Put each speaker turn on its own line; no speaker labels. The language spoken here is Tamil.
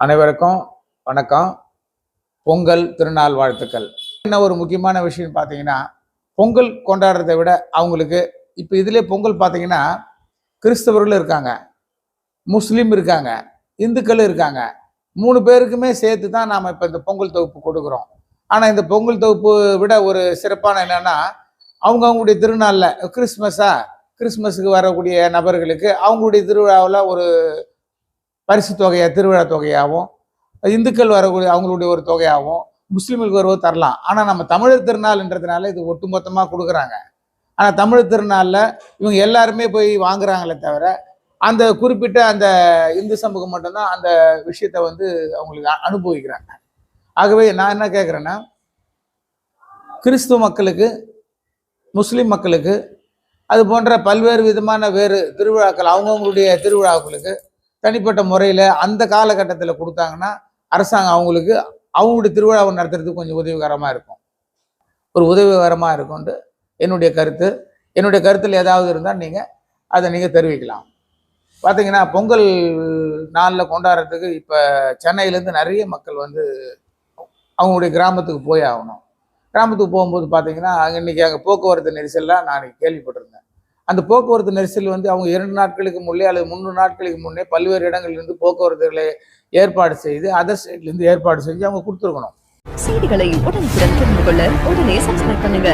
அனைவருக்கும் வணக்கம். பொங்கல் திருநாள் வாழ்த்துக்கள். என்ன ஒரு முக்கியமான விஷயம் பார்த்தீங்கன்னா பொங்கல் கொண்டாடுறதை விட அவங்களுக்கு இப்போ இதிலே பொங்கல் பார்த்தீங்கன்னா கிறிஸ்தவர்கள் இருக்காங்க முஸ்லீம் இருக்காங்க இந்துக்களும் இருக்காங்க. மூணு பேருக்குமே சேர்த்து தான் நாம் இப்போ இந்த பொங்கல் தொகுப்பு கொடுக்குறோம். ஆனால் இந்த பொங்கல் தொகுப்பு விட ஒரு சிறப்பான என்னென்னா அவங்க அவங்களுடைய திருநாளில் கிறிஸ்மஸாக கிறிஸ்மஸுக்கு வரக்கூடிய நபர்களுக்கு அவங்களுடைய திருவிழாவில் ஒரு பரிசு தொகையாக திருவிழா தொகையாகவும் இந்துக்கள் வரக்கூடிய அவங்களுடைய ஒரு தொகையாகவும் முஸ்லீம்களுக்கு வருவது தரலாம். ஆனால் நம்ம தமிழர் திருநாள்ன்றதுனால இது ஒட்டுமொத்தமாக கொடுக்குறாங்க. ஆனால் தமிழர் திருநாளில் இவங்க எல்லாருமே போய் வாங்குறாங்களே தவிர அந்த குறிப்பிட்ட அந்த இந்து சமூகம் மட்டும்தான் அந்த விஷயத்தை வந்து அவங்களுக்கு அனுபவிக்கிறாங்க. ஆகவே நான் என்ன கேட்குறேன்னா கிறிஸ்துவ மக்களுக்கு முஸ்லீம் மக்களுக்கு அது போன்ற பல்வேறு விதமான வேறு திருவிழாக்கள் அவங்கவுங்களுடைய திருவிழாக்களுக்கு தனிப்பட்ட முறையில் அந்த காலகட்டத்தில் கொடுத்தாங்கன்னா அரசாங்கம் அவங்களுக்கு அவங்களுடைய திருவிழாவை நடத்துறதுக்கு கொஞ்சம் உதவிகரமாக இருக்கும். ஒரு உதவிகரமாக இருக்கும்ட்டு என்னுடைய கருத்து. என்னுடைய கருத்தில் ஏதாவது இருந்தால் நீங்கள் அதை நீங்கள் தெரிவிக்கலாம். பார்த்தீங்கன்னா பொங்கல் நாளில் கொண்டாடுறதுக்கு இப்போ சென்னையிலேருந்து நிறைய மக்கள் வந்து அவங்களுடைய கிராமத்துக்கு போய் ஆகணும். கிராமத்துக்கு போகும்போது பார்த்தீங்கன்னா அங்கே இன்றைக்கி அங்கே போக்குவரத்து நெரிசல்லாம் நான் கேள்விப்பட்டிருந்தேன். அந்த போக்குவரத்து நெரிசல் வந்து அவங்க இரண்டு நாட்களுக்கு முன்னே அல்லது மூன்று நாட்களுக்கு முன்னே பல்வேறு இடங்களிலிருந்து போக்குவரத்துகளை ஏற்பாடு செய்து அதர் ஸ்டேட்லேருந்து ஏற்பாடு செஞ்சு அவங்க கொடுத்துருக்கணும்.
செய்திகளை உடனுக்குடன் தெரிந்து கொள்ள உடனே சப்ஸ்கிரைப் பண்ணுங்க.